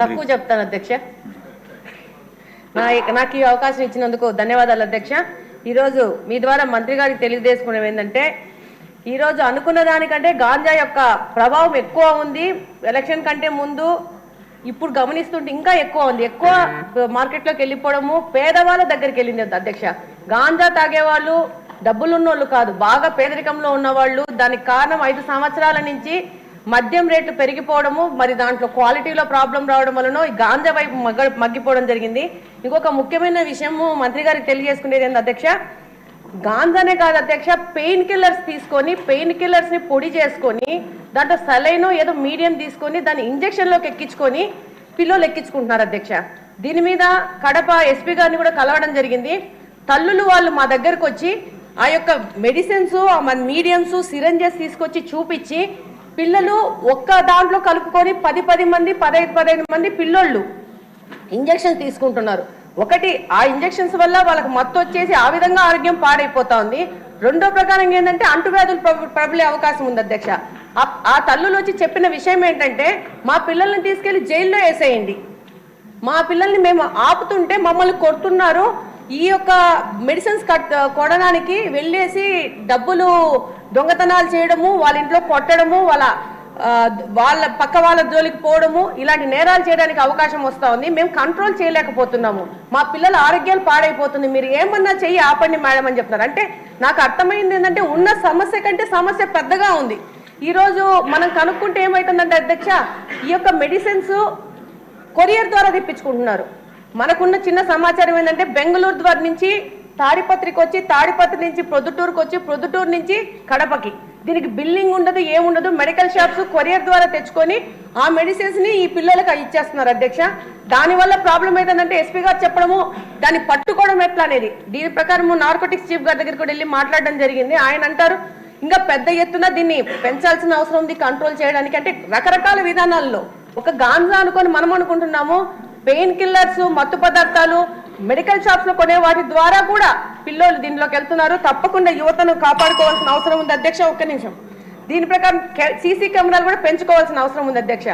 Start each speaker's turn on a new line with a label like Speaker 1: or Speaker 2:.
Speaker 1: తక్కువ చెప్తాను అధ్యక్ష. నా నాకు ఈ అవకాశం ఇచ్చినందుకు ధన్యవాదాలు అధ్యక్ష. ఈరోజు మీ ద్వారా మంత్రి గారికి తెలియజేసుకునేది ఏంటంటే ఈరోజు అనుకున్న దానికంటే గాంజా యొక్క ప్రభావం ఎక్కువ ఉంది. ఎలక్షన్ కంటే ముందు ఇప్పుడు గమనిస్తుంటే ఇంకా ఎక్కువ ఉంది. ఎక్కువ మార్కెట్లోకి వెళ్ళిపోవడము పేదవాళ్ళ దగ్గరికి వెళ్ళింది అధ్యక్ష. గాంజా తాగేవాళ్ళు డబ్బులున్నోళ్ళు కాదు బాగా పేదరికంలో ఉన్నవాళ్ళు. దానికి కారణం ఐదు సంవత్సరాల నుంచి మద్యం రేట్లు పెరిగిపోవడము మరి దాంట్లో క్వాలిటీలో ప్రాబ్లం రావడం వలన ఈ గాంజా వైపు మగ్గ మగ్గిపోవడం జరిగింది. ఇంకొక ముఖ్యమైన విషయము మంత్రి గారికి తెలియజేసుకునేది ఏంటి అధ్యక్ష? గాంజానే కాదు అధ్యక్ష పెయిన్ కిల్లర్స్ తీసుకొని పెయిన్ కిల్లర్స్ని పొడి చేసుకొని దాంట్లో సలైనో ఏదో మీడియం తీసుకొని దాన్ని ఇంజక్షన్లోకి ఎక్కించుకొని పిల్లలు ఎక్కించుకుంటున్నారు అధ్యక్ష. దీని మీద కడప ఎస్పీ గారిని కూడా కలవడం జరిగింది. తల్లులు వాళ్ళు మా దగ్గరకు వచ్చి ఆ యొక్క మెడిసిన్స్ ఆ మన మీడియంస్ సిరంజెస్ తీసుకొచ్చి చూపించి పిల్లలు ఒక్క దాంట్లో కలుపుకొని పది పది మంది పదహైదు పదహైదు మంది పిల్లోళ్ళు ఇంజక్షన్ తీసుకుంటున్నారు. ఒకటి ఆ ఇంజెక్షన్స్ వల్ల వాళ్ళకి మత్తు వచ్చేసి ఆ విధంగా ఆరోగ్యం పాడైపోతా ఉంది. రెండో ప్రకారం ఏంటంటే అంటువ్యాధులు ప్రబలే అవకాశం ఉంది అధ్యక్ష. ఆ- ఆ తల్లులు వచ్చి చెప్పిన విషయం ఏంటంటే మా పిల్లల్ని తీసుకెళ్ళి జైల్లో వేసేయండి. మా పిల్లల్ని మేము ఆపుతుంటే మమ్మల్ని కొడుతున్నారు. ఈ యొక్క మెడిసిన్స్ కట్ కొనడానికి వెళ్ళేసి డబ్బులు దొంగతనాలు చేయడము వాళ్ళ ఇంట్లో కొట్టడము వాళ్ళ వాళ్ళ పక్క వాళ్ళ జోలికి పోవడము ఇలాంటి నేరాలు చేయడానికి అవకాశం వస్తూ ఉంది. మేము కంట్రోల్ చేయలేకపోతున్నాము. మా పిల్లల ఆరోగ్యాలు పాడైపోతుంది. మీరు ఏమన్నా చెయ్యి ఆపండి మేడం అని చెప్తున్నారు. అంటే నాకు అర్థమైంది ఏంటంటే ఉన్న సమస్య కంటే సమస్య పెద్దగా ఉంది. ఈరోజు మనం కనుక్కుంటే ఏమవుతుందంటే అధ్యక్ష ఈ యొక్క మెడిసిన్స్ కొరియర్ ద్వారా తెప్పించుకుంటున్నారు. మనకున్న చిన్న సమాచారం ఏంటంటే బెంగళూరు ద్వారా నుంచి తాడిపత్రికి వచ్చి తాడిపత్రి నుంచి ప్రొద్దుటూరుకు వచ్చి ప్రొద్దుటూరు నుంచి కడపకి. దీనికి బిల్లింగ్ ఉండదు ఏముండదు. మెడికల్ షాప్స్ కొరియర్ ద్వారా తెచ్చుకొని ఆ మెడిసిన్స్ని ఈ పిల్లలకు ఇచ్చేస్తున్నారు అధ్యక్ష. దానివల్ల ప్రాబ్లం ఏంటంటే ఎస్పీ గారు చెప్పడము దాన్ని పట్టుకోవడం ఎట్లా అనేది. దీని ప్రకారం నార్కోటిక్స్ చీఫ్ గారి దగ్గరికి వెళ్ళి మాట్లాడడం జరిగింది. ఆయన అంటారు ఇంకా పెద్ద ఎత్తున దీన్ని పెంచాల్సిన అవసరం ఉంది కంట్రోల్ చేయడానికి. అంటే రకరకాల విధానాల్లో ఒక గాంజా అనుకొని మనం అనుకుంటున్నాము పెయిన్ కిల్లర్స్ మత్తు పదార్థాలు మెడికల్ షాప్స్లో కొనే వాటి ద్వారా కూడా పిల్లలు దీనిలోకి వెళ్తున్నారు. తప్పకుండా యువతను కాపాడుకోవాల్సిన అవసరం ఉంది అధ్యక్ష. ఒక్క నిమిషం. దీని ప్రకారం సీసీ కెమెరాలు కూడా పెంచుకోవాల్సిన అవసరం ఉంది అధ్యక్ష.